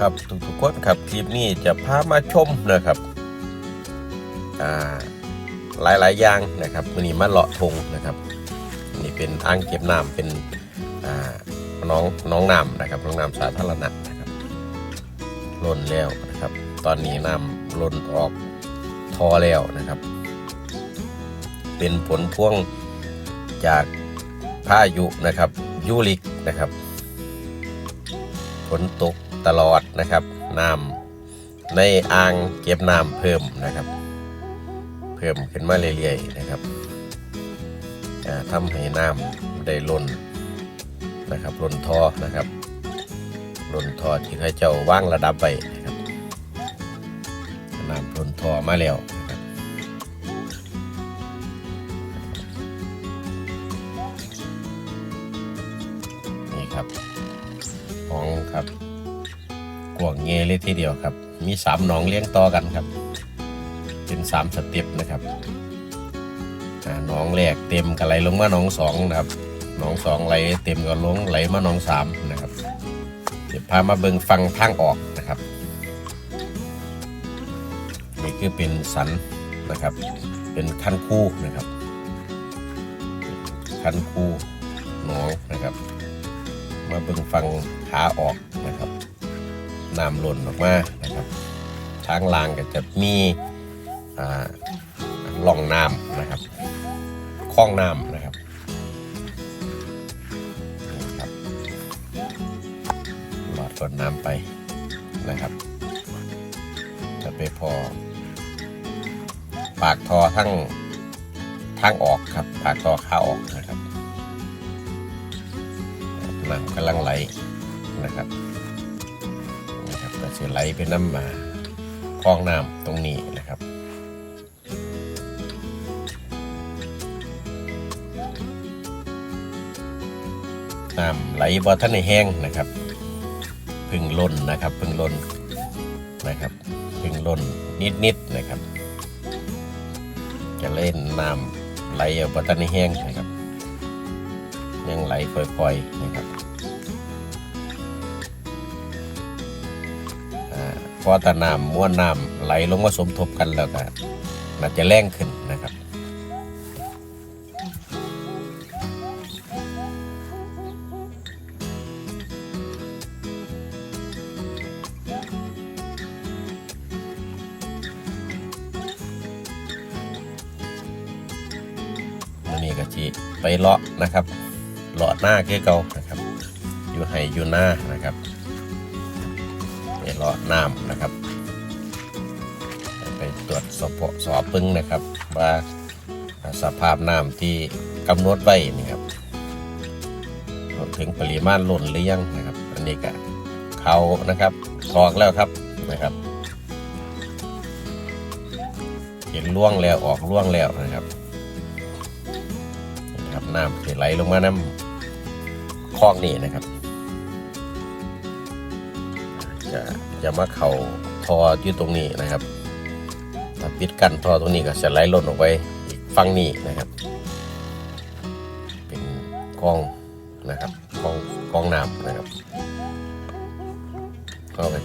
ครับทุกๆคนครับคลิปนี้จะพามาชมนะครับอ่าหลายอย่างนะครับวันนี้มาเลาะทงนะครับนี่เป็นอ่างเก็บน้ำเป็นอ่าน้องน้องน้ำนะครับน้องน้ำสาธารณะนะครับล้นแล้วนะครับ ตอนนี้น้ำล้นออกทอแล้วนะครับ เป็นผลพ่วงจากพายุนะครับยูริกนะครับฝนตก ตลอดนะครับน้ำในอ่างเก็บน้ำเพิ่มนะครับ เพิ่มขึ้นมาเรื่อยๆนะครับอ่าทำให้น้ำได้ล้นนะครับล้นท่อนะครับล้นท่อที่เข้าเจ้าว่างระดับไปนะครับน้ำล้นท่อมาแล้ว เงเลยทีเดียวครับ มีสามหนองเลี้ยงต่อกันครับ เป็นสามสเต็ปนะครับหนองแรกเต็มก็ไหลลงมาหนองสองนะครับหนองสองไหลเต็มก็ลงไหลมาหนองสามนะครับเดี๋ยวพามาเบิ่งฟังทางออกนะครับนี่คือเป็นสันนะครับ เป็นคันคู่นะครับคันคู่หนองนะครับ มาเบิ่งฟังขาออก น้ำหล่นออกมานะครับทางล่างก็จะมีล่องน้ำนะครับคลองน้ำนะครับนี่ครับหลอดกดน้ำไปนะครับจะไปพอ ปากทอทั้งทางออกครับ ปากทอขาออกนะครับน้ำกำลังไหลนะครับ ก็จะไหลไปน้ำมาคลองน้ำตรงนี้นะครับน้ำไหลบ่ทันในแห้งนะครับพึ่งล้นนะครับพึ่งล้นนะครับพึ่งล้นนิดๆนะครับ จะเล่นน้ำไหลบ่ทันในแห้งนะครับยังไหลค่อยๆนะครับ อตาน้ำม้วนน้ำไหลลงมาสมทบกันแล้วก็น่าจะแรงขึ้นนะครับนนี้ก็จีไปเลาะนะครับเลาะหน้าคือเก่านะครับ อยู่ให้อยู่หน้านะครับ น้ำนะครับ ไปตรวจสอบสอบปึ้งนะครับ ว่าสภาพน้ำที่กำหนดไว้นี่ครับถึงปริมาณล้นหรือยังนะครับ อันนี้ก็เขานะครับออกแล้วครับนะครับ เห็นล่วงแล้วออกล่วงแล้วนะครับนะครับน้ำที่ไหลลงมาน้ำคลองนี่นะครับจะ จะมาเข่าทออยู่ตรงนี้นะครับถ้าปิดกันทอตรงนี้ก็จะไหลล่นออกไปอีกฝั่งนี้นะครับ เป็นคลองนะครับคลองคลองน้ำนะครับก็ไป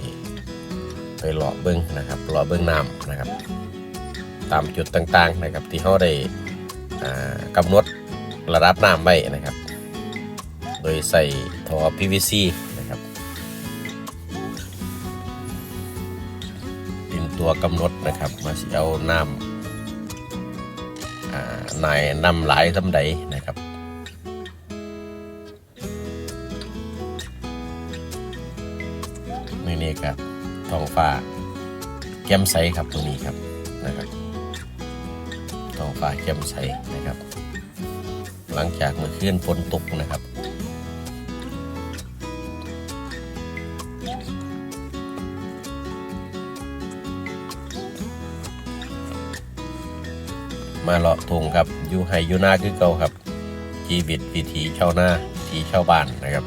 ไปหล่อเบิ้งนะครับหล่อเบิ้งน้ำนะครับ ตามจุดต่างๆนะครับที่เขาได้กำหนดระดับน้ำไว้นะครับ โดยใส่ท่อ PVC กำหนดนะครับมาสิเอาน้ำนายนำหลายสำใดนะครับนี่นี่ครับท้องฟ้าแก้มใสครับตรงนี้ครับนะครับท้องฟ้าแก้มใสนะครับ หลังจากเมื่อคืนฝนตกนะครับ มาเลาะทงครับอยู่ไฮอยู่หน้าคือเก่าครับชีวิตวิถีชาวนาวิถีชาวบ้านนะครับ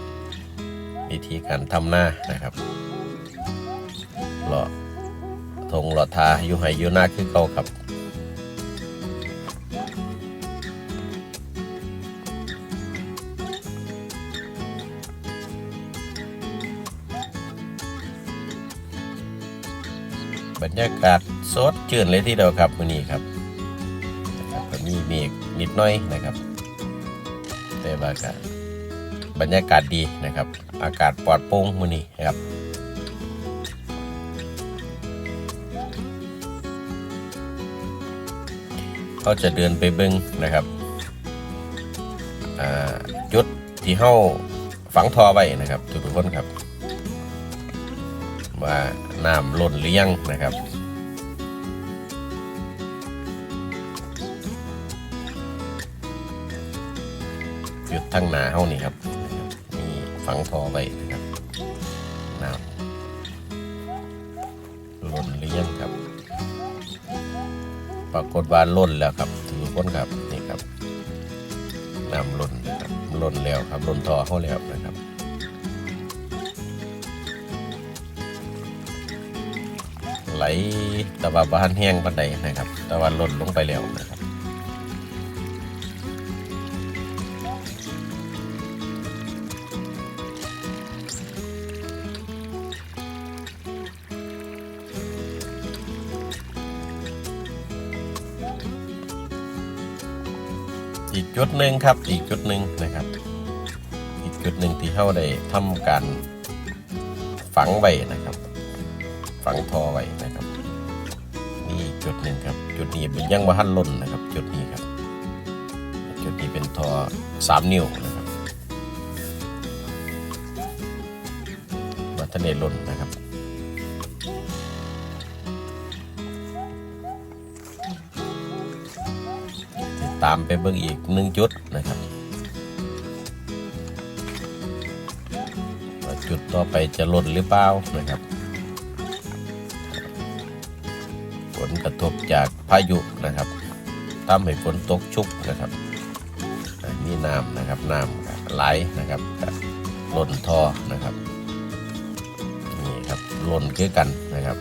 วิธีการทำหน้านะครับเลาะทงเลาะทาอยู่ไฮอยู่หน้าคือเก่าครับบรรยากาศสดชื่นเลยที่เดียวครับมื้อนี้ครับ มีเมฆนิดหน้อยนะครับ แต่ว่าก็บรรยากาศดีนะครับ อากาศปลอดโปร่งมื้อนี้นะครับเขาจะเดินไปเบิ้งนะครับจุดที่เฮาฝังทอไว้นะครับทุกคนครับ ว่าน้ำล้นหรือยังนะครับ ทั้งหนาเฮานี่ครับ มีฝังทอไว้นะครับน้ำล้นหรือยังครับ ปรากฏว่าล้นแล้วครับทุกคนครับนี่ครับน้ำล้นครับล้นแล้วครับล้นท่อเข้าแล้วนะครับไหลตะวันบานแห้งบันไดนะครับ ตะวันล้นลงไปแล้วนะครับ อีกจุดหนึ่งครับ อีกจุดหนึ่งนะครับ อีกจุดหนึ่งที่เขาได้ทำการฝังไว้นะครับ ฝังทอไว้นะครับนี่จุดหนึ่งครับ จุดนี้เป็นยังว่าหันล่นนะครับ จุดนี้ครับ จุดนี้เป็นทอสามนิ้วนะครับวัฒนเนล่นนะครับ ตามไปเบิ่งอีกหนึ่งจุดนะครับ จุดต่อไปจะลดหรือเปล่านะครับ ผลกระทบจากพายุนะครับทำให้ฝนตกชุกนะครับอ่ามีน้ำนะครับน้ำไหลนะครับล้นท่อนะครับนี่ครับล้นคือกันนะครับ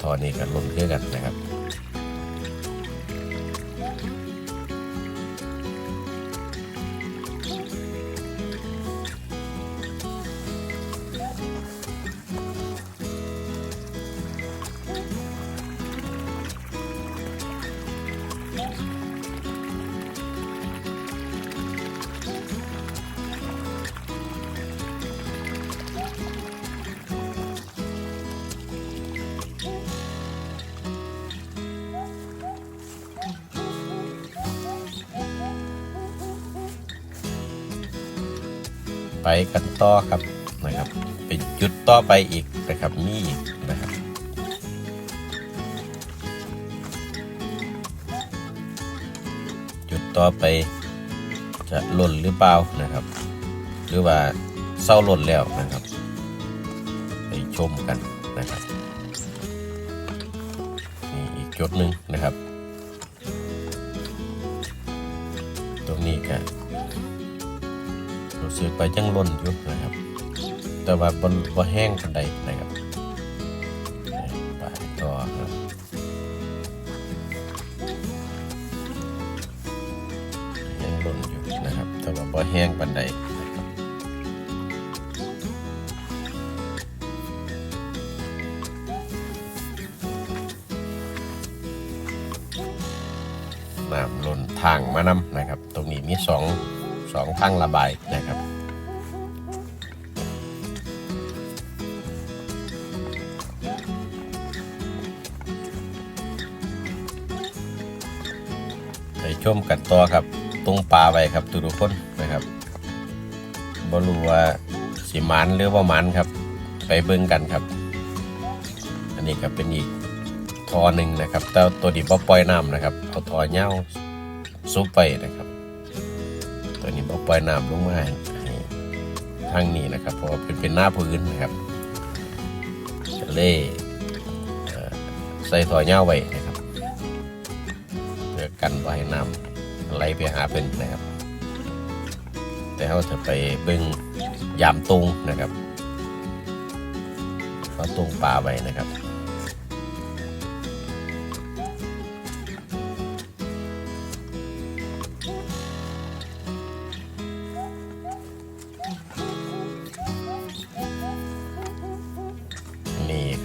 ท่อนี้ก็ล้นคือกันนะครับ ไปกันต่อครับนะครับเป็นจุดต่อไปอีกนะครับมีอีกนะครับจุดต่อไปจะหล่นหรือเปล่านะครับ หรือว่าเศร้าหล่นแล้วนะครับ ไปชมกันนะครับนี่อีกจุดหนึ่งนะครับ ตรงนี้ก็ รู้สึกไปยังล้นอยู่นะครับ แต่ว่าบนบ่แห้งกันใดนะครับไปต่อครับยังล้นอยู่นะครับ แต่ว่าบ่แห้งปันใดนะครับน้ำล้นทางมานำนะครับ ตรงนี้มีสอง สองทางระบายนะครับ ไปชมกันต่อครับตรงปลาไว้ครับทุกๆคนนะครับบรูว่าสิหมันหรือว่ามันครับ ไปเบิ่งกันครับ อันนี้ก็เป็นอีกทอหนึ่งนะครับแต่ตัวนี้บ่ปล่อยน้ำนะครับเอาทอเงาซุปไปนะครับ ล่อยน้ำลงมาทางนี้นะครับ เพราะเป็นเป็นหน้าพื้นนะครับเล่ใส่ทอยเงาไว้นะครับเพื่อกันไว้น้ำไหลไปหาเป็นนะครับ แต่เขาจะไปเบึงยามตุงนะครับเขาตุงปลาไว้นะครับ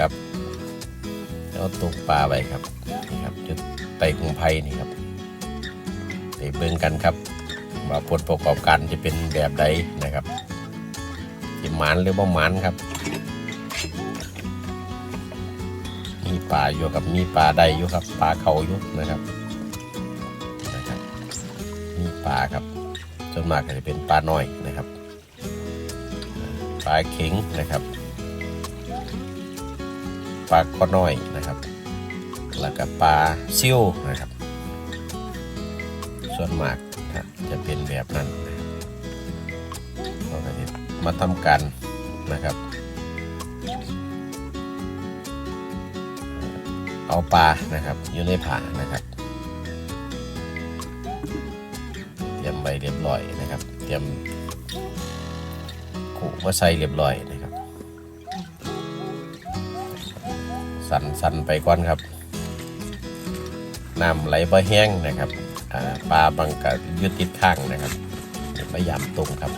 นเขาตกปลาไว้ครับนี่ครับจุดไต่ของไผ่นี่ครับไปเบิ่งกันครับ ว่าผลประกอบการจะเป็นแบบใดนะครับสิหมานหรือบ่หมานครับมีปลาอยู่กับมีปลาใดอยู่ครับปลาเขาอยู่นะครับนะครับมีปลาครับส่วนมากก็จะเป็นปลาน้อยนะครับปลาเข็งนะครับ ปลาก็น้อยนะครับ แล้วก็ปลาซิวนะครับ ส่วนมากจะเป็นแบบนั้นเราก็จะมาทำการนะครับ เอาปลานะครับอยู่ในผานะครับเตรียมใบเรียบร้อยนะครับ เตรียมขู่มาใส่เรียบร้อยนะ สั่นสั่นไปก่อนครับน้ำไหลบ่แห้งนะครับปลาบางกะยืดติดข้างนะครับพยายามตรงครับ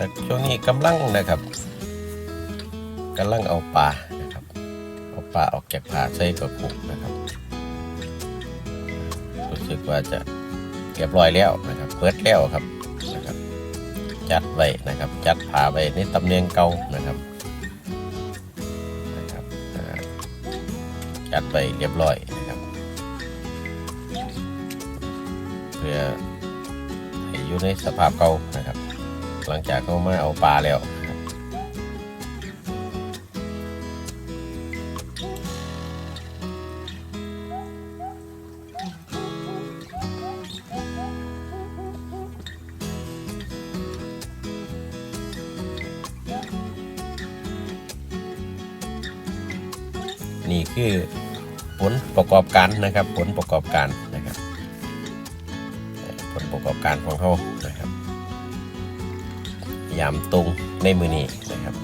แต่ช่วงนี้กำลังนะครับกำลังเอาปลานะครับเอาปลาออกจากผาใส่กระปุกนะครับรู้สึกว่าจะเรียบร้อยแล้วนะครับเปิดแล้วครับนะครับ จัดไว้นะครับ จัดผาไว้ในตำแหน่งเก่านะครับนะครับจัดไว้เรียบร้อยนะครับ เพื่อให้อยู่ในสภาพเก่านะครับ หลังจากเขามาเอาปลาแล้วนี่คือผลประกอบการนะครับ ผลประกอบการนะครับ ผลประกอบการของเขา ยามตรงในมือนี้นะครับ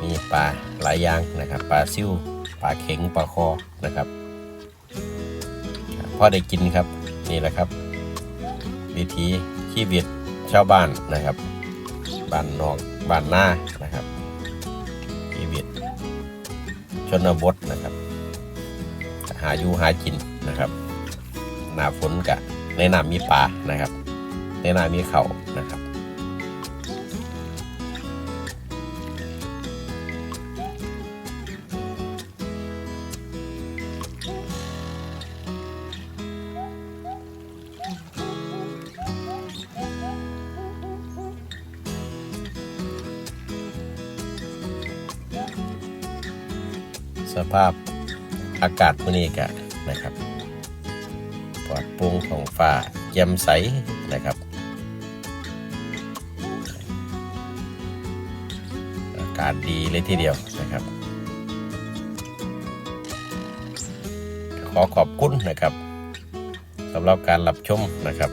มีปลาหลายอย่างนะครับปลาซิ่วปลาเข็งปลาคอนะครับพอได้กินครับนี่แหละครับ วิธีชีวิตชาวบ้านนะครับบ้านนอกบ้านหน้านะครับชีวิตชนบทนะครับ หาอยู่หากินนะครับหน้าฝนกะในน้ำมีปลานะครับ ในน้ำมีเขานะครับ สภาพอากาศมื้อนี้กะนะครับปลอดโปร่งของฟ้าแจ่มใสนะครับ อากาศดีเลยทีเดียวนะครับ ขอขอบคุณนะครับสำหรับการรับชมนะครับ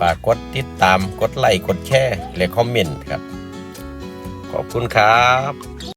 ฝากกดติดตามกดไลค์กดแชร์และคอมเมนต์ครับ ขอบคุณครับ